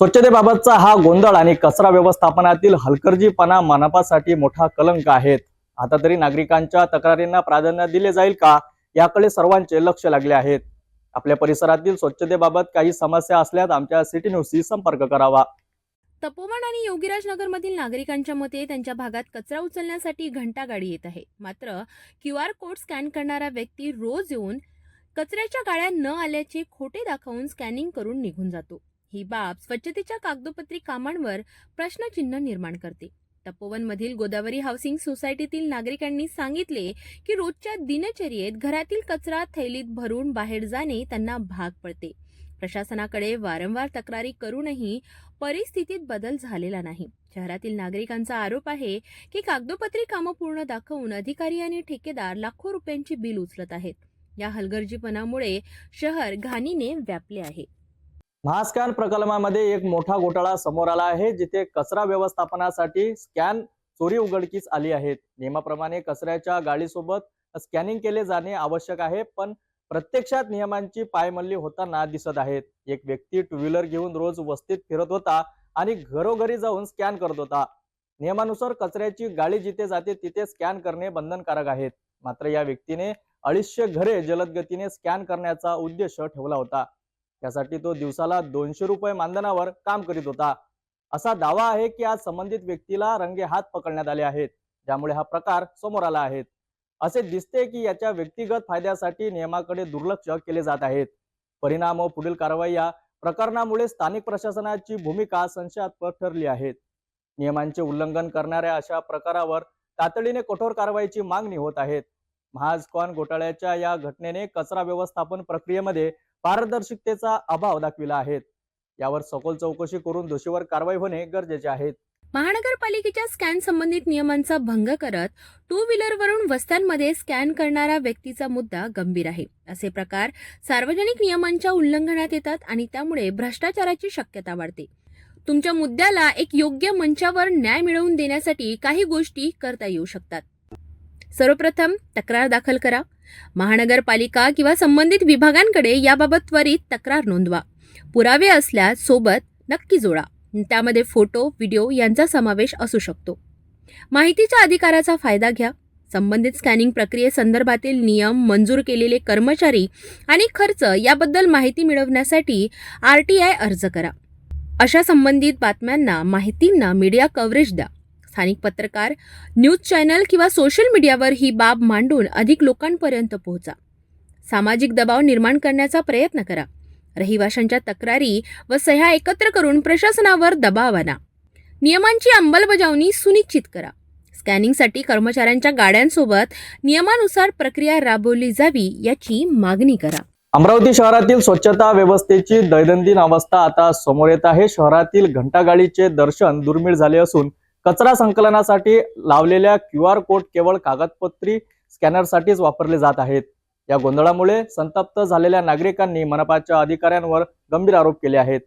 स्वच्छतेबाबतचा हा गोंधळ आणि कचरा व्यवस्थापनातील हलकर्जीपणा मनपासाठी मोठा कलंक आहेत. आता तरी नागरिकांच्या तक्रारींना प्राधान्य दिले जाईल का याकडे सर्वांचे लक्ष लागले आहेत. आपल्या परिसरातील स्वच्छतेबाबत काही समस्या असल्यास आमच्या सिटी न्यूजशी संपर्क करावा. तपोवन आणि योगीराज नगरमधील नागरिकांच्या मते त्यांच्या भागात कचरा उचलण्यासाठी घंटा गाडी येत आहे. मात्र क्यू आर कोड स्कॅन करणारा व्यक्ती रोज येऊन कचऱ्याच्या गाड्या न आल्याचे खोटे दाखवून स्कॅनिंग करून निघून जातो. ही बाब स्वच्छतेच्या कागदोपत्री कामांवर प्रश्नचिन्ह निर्माण करते. तपोवनमधील गोदावरी हाऊसिंग सोसायटीतील नागरिकांनी सांगितले की रोजच्या दिनचर्येत घरातील कचरा थैलीत भरून बाहेर जाणे त्यांना भाग पडते. प्रशासनाकडे वारंवार तक्रारी करूनही परिस्थितीत बदल झालेला नाही. शहरातील नागरिकांचा आरोप आहे की कागदोपत्री कामं पूर्ण दाखवून अधिकारी आणि ठेकेदार लाखो रुपयांची बिल उचलत आहेत. या हलगर्जीपणामुळे शहर घाणीने व्यापले आहे. महास्कॅन प्रकल्पामध्ये एक मोठा घोटाळा समोर आला आहे जिथे कचरा व्यवस्थापनासाठी स्कॅन चोरी उघडकीस आली आहेत. नियमाप्रमाणे कचऱ्याच्या गाडीसोबत स्कॅनिंग केले जाणे आवश्यक आहे पण प्रत्यक्षात नियमांची पायमल्ली होताना दिसत आहेत. एक व्यक्ती टू व्हीलर घेऊन रोज वस्तीत फिरत होता आणि घरोघरी जाऊन स्कॅन करत होता. नियमानुसार कचऱ्याची गाडी जिथे जाते तिथे स्कॅन करणे बंधनकारक आहेत. मात्र या व्यक्तीने अडीचशे घरे जलद गतीने स्कॅन करण्याचा उद्देश ठेवला होता. त्यासाठी तो दिवसाला दोनशे रुपये मानधनावर काम करीत होता. असा दावा आहे की आज संबंधित व्यक्तीला रंगे हात पकडण्यात आले आहेत ज्यामुळे हा प्रकार समोर आला आहे. असे दिसते की याच्या व्यक्तिगत फायद्यासाठी नियमाकडे दुर्लक्ष केले जात आहेत. परिणाम व पुढील कारवाई या प्रकरणामुळे स्थानिक प्रशासनाची भूमिका संशयास्पद ठरली आहे. नियमांचे उल्लंघन करणाऱ्या अशा प्रकारावर तातडीने कठोर कारवाईची मागणी होत आहेत महाजकॉन घोटाळ्याच्या या घटनेने कचरा व्यवस्थापन प्रक्रियेमध्ये पारदर्शकतेचा अभाव दाखविला आहे यावर सखोल चौकशी करून दोषीवर कारवाई होणे गरजेचे आहे. महानगरपालिकेच्या स्कॅन संबंधित नियमांचा भंग करत टू व्हीलरवरून वस्त्यांमध्ये स्कॅन करणारा व्यक्तीचा मुद्दा गंभीर आहे. असे प्रकार सार्वजनिक नियमांच्या उल्लंघनात येतात आणि त्यामुळे भ्रष्टाचाराची शक्यता वाढते. तुमच्या मुद्द्याला एक योग्य मंचावर न्याय मिळवून देण्यासाठी काही गोष्टी करता येऊ शकतात. सर्वप्रथम तक्रार दाखल करा. महानगरपालिका किंवा संबंधित विभागांकडे याबाबत त्वरित तक्रार नोंदवा. पुरावे असल्यास सोबत नक्की जोडा. त्यामध्ये फोटो व्हिडिओ यांचा समावेश असू शकतो. माहितीच्या अधिकाराचा फायदा घ्या. संबंधित स्कॅनिंग प्रक्रियेसंदर्भातील नियम मंजूर केलेले कर्मचारी आणि खर्च याबद्दल माहिती मिळवण्यासाठी आर टी आय अर्ज करा. अशा संबंधित बातम्यांना माहितींना मीडिया कव्हरेज द्या. स्थानिक पत्रकार न्यूज चॅनल किंवा सोशल मीडियावर ही बाब मांडून अधिक लोकांपर्यंत पोहोचा. सामाजिक दबाव निर्माण करण्याचा प्रयत्न करा. रहिवाशांच्या तक्रारी व सह्या एकत्र करून प्रशासनावर दबाव आणा. नियमांची अंमलबजावणी सुनिश्चित करा. स्कॅनिंगसाठी कर्मचाऱ्यांच्या गाड्यांसोबत नियमानुसार प्रक्रिया राबवली जावी याची मागणी करा. अमरावती शहरातील स्वच्छता व्यवस्थेची दैनंदिन अवस्था आता समोर येत आहे. शहरातील घंटागाडीचे दर्शन दुर्मिळ झाले असून कचरा संकलनासाठी लावलेल्या क्यू आर कोड केवळ कागदपत्री स्कॅनरसाठीच वापरले जात आहेत. या गोंधळामुळे संतप्त झालेल्या नागरिकांनी मनपाच्या अधिकाऱ्यांवर गंभीर आरोप केले आहेत.